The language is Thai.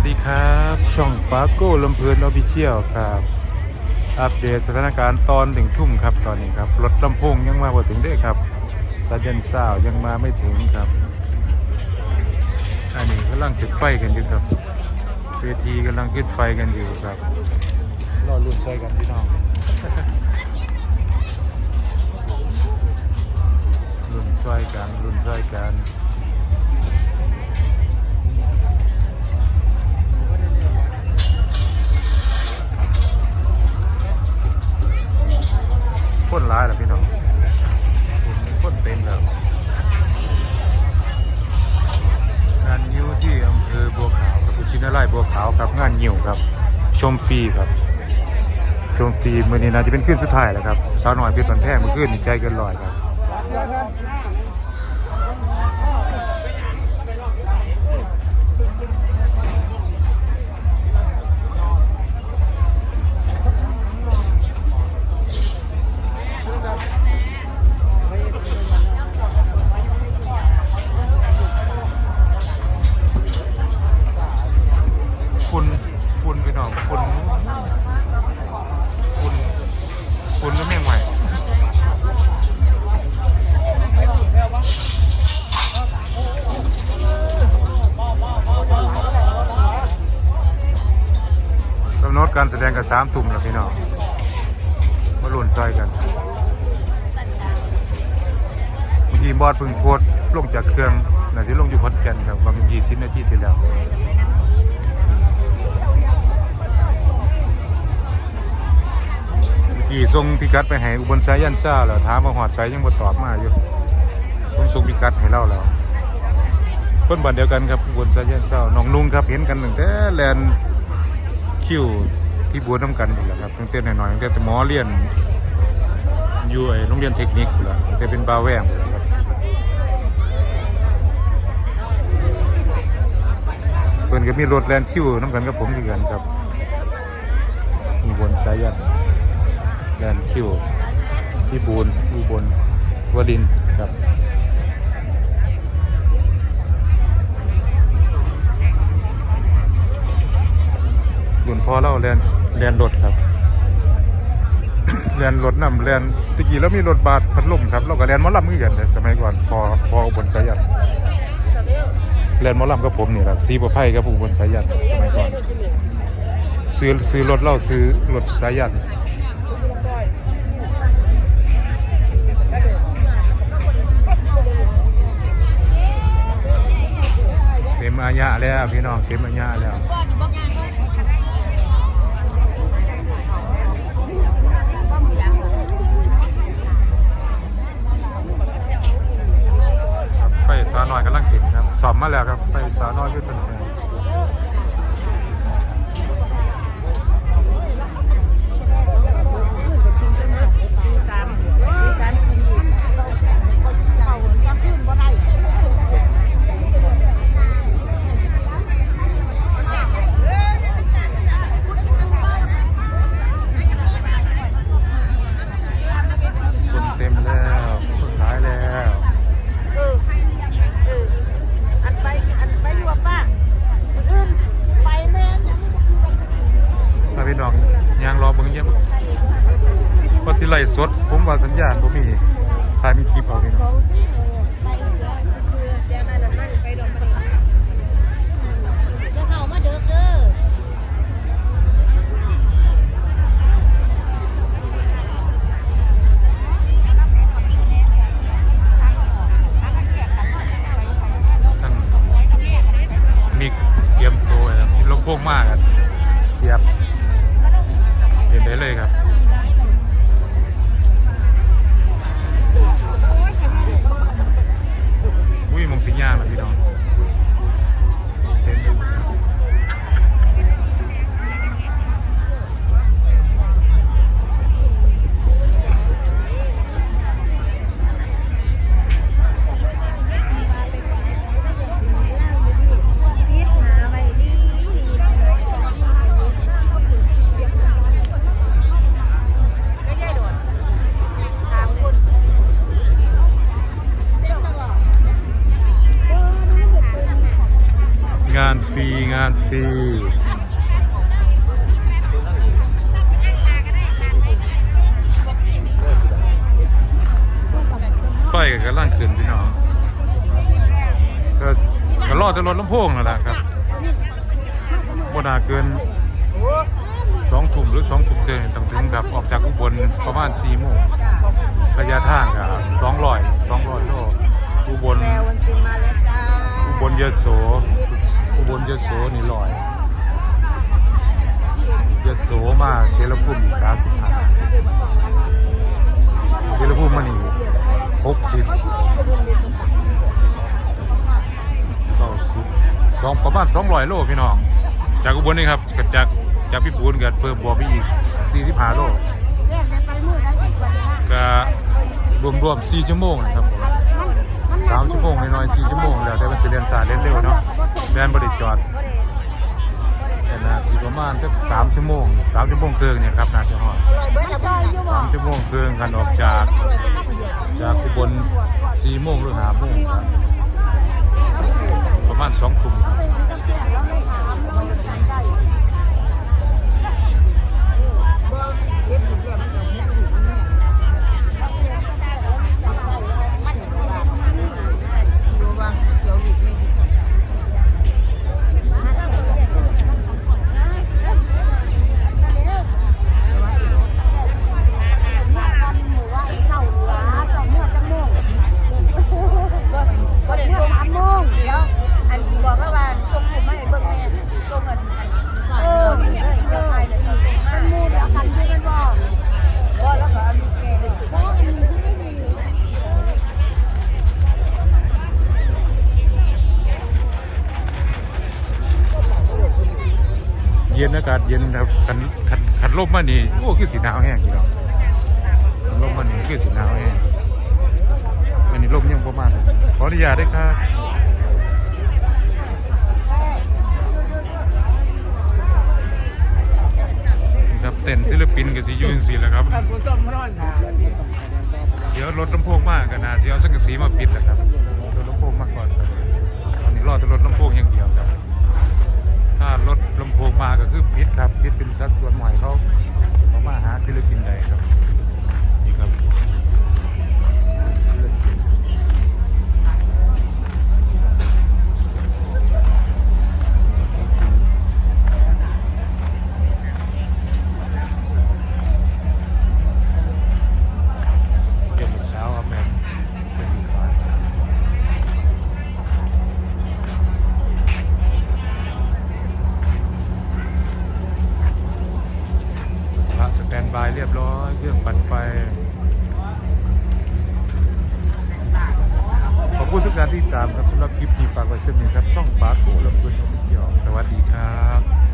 วัสดีครับ ช่องปาโก้ลำเพลินออฟฟิเชียลครับ อัปเดตสถานการณ์ตอนหนึ่งทุ่มครับตอนนี้ครับรถลำโพงยังมาบ่ถึงได้ครับซาเดนซาวยังมาไม่ถึงครับ อันนี้กำลังจุดไฟกันอยู่ครับเวทีกำลังขึ้นไฟกันอยู่ครับรอรุ่นใจกันพี่น้องรุ่นซอยกันรุ่นซอยกันคน บัวขาวครับงานหิวครับ ชมฟรีครับชมฟรีมื่อนี้น่าจะเป็นขึ้นสุดท้ายแล้วครับสาวหน่อยเป็นตอนแท้เมื่อคืนนี่ใจเกินลอยครับ คุณพี่น้องคุณคุณคุณแล้วแม่งไหวกำหนดการแสดงกับสามทุ่มแล้วพี่น้องมาหลุนซอยกันเมื่อกี้บอดพึ่งโพสต์ลงจากเครื่องน่าจะลงอยู่คอนแกนครับประมาณยี่สิบนาทีที่แล้ว กี่ส่งพิกัดไปให้อุบลสายยันซ่าแล้วถามมาหอดสายยังบ่ตอบมาอยู่ผมส่งพิกัดให้เราแล้วคนบ้านเดียวกันครับอุบลสายยันซ่าน้องนุ่งครับเห็นกันตั้งแต่แลนคิวที่บัวน้ำกันนี่แหละครับตั้งแต่น้อยๆตั้งแต่หมอเรียนอยู่ไอ้โรงเรียนเทคนิคพุ่นล่ะตั้งแต่เป็นบาวแวงพุ่นล่ะครับเพิ่อนก็มีรถแลนคิวน้ำกันกับผมคือกันครับอุบลสายยัน แลนคิวที่บูนอุบลวรินครับบุญพอเล่าแลนแลนรถครับแลนรถนำแลนตะกี้แล้วมีรถบาสพัดลมครับเราก็แลนมอลำมือกันเลยสมัยก่อนพอพออุบลสายันแลนมอลำกับผมนี่แหละซีประไพ่กับอุบลสายันสมัยก่อนซื้อซื้อรถเล่าซื้อรถสายัน อาญาแล้วพี่น้องเข็มอาญาแล้วครับไฟสาวน้อยกำลังติดครับสอบมาแล้วครับไฟสาวน้อยยุติธรร ว่าสัญญาณผมมีถ่ายมีคลิปเอาพี่น้อง งานฟรีงานฟรีไฟก็กำลังขึ้นพี่น้องก็ก็รอจะรถลำโพงนั่นแหละครับบนาเกินสองทุ่มหรือสองทุ่มเกินต้องถึงแบบออกจากอุบลประมาณสี่โมงระยะทางก็สองร้อยสองร้อยโลอุบลอุบลเยโส บลยโสนี่ลอยยโสมาเสรภูมิอีกสามสิบห้าเสรภูมิมานี่หกสิบเก้าสิบสองประมาณสองร้อยโลพี่น้อง จากอุบลนี่ครับก็จากจากพี่ปูนก็เพิ่มบวกไปอีกสี่สิบห้าโลกะรวมรวมๆสี่ชั่วโมงนะครับ สามชั่วโมงน้อยๆสี่ชั่วโมงแล้วแต่มันสิเรียนสายเล่นเร็วเนาะแดนบริจอดแต่นาทีประมาณสักสามชั่วโมงสามชั่วโมงครึ่งเนี่ยครับนาทีหอดอร่อยเบิร์ดละพี่สามชั่วโมงครึ่งกันออกจากอร่อยจะต้องเดียวจากอุบลสี่โมงหรือห้าโมงครับ เย็นอากาศเย็นครับขันขันขันลมมานี่โอ้คือสีหนาวแห้งพี่น้องขันลมมานี่คือสีหนาวแห้งอันนี้ลมยังประมาณขออนุญาตด้วยครับนะครับเต้นศิลปินกับสียืนสีแล้วครับเดี๋ยวรถลำโพงมากกันนะเดี๋ยวสังกสีมาปิดนะครับรถลำโพงมาก่อนครับตอนนี้รอแต่รถลำโพงอย่างเดียวครับ มาก็คือพิษครับพิษเป็นสัดส่วนใหม่เขาเขามาหาศิลปินใดครับ บายเรียบร้อย เครื่องปั่นไฟ ขอบคุณทุกการที่ตามครับสำหรับคลิปนี้ฝากไว้เส้นนี้ครับ ช่องปาร์คโกลำพูนออฟฟิเชียลสวัสดีครับ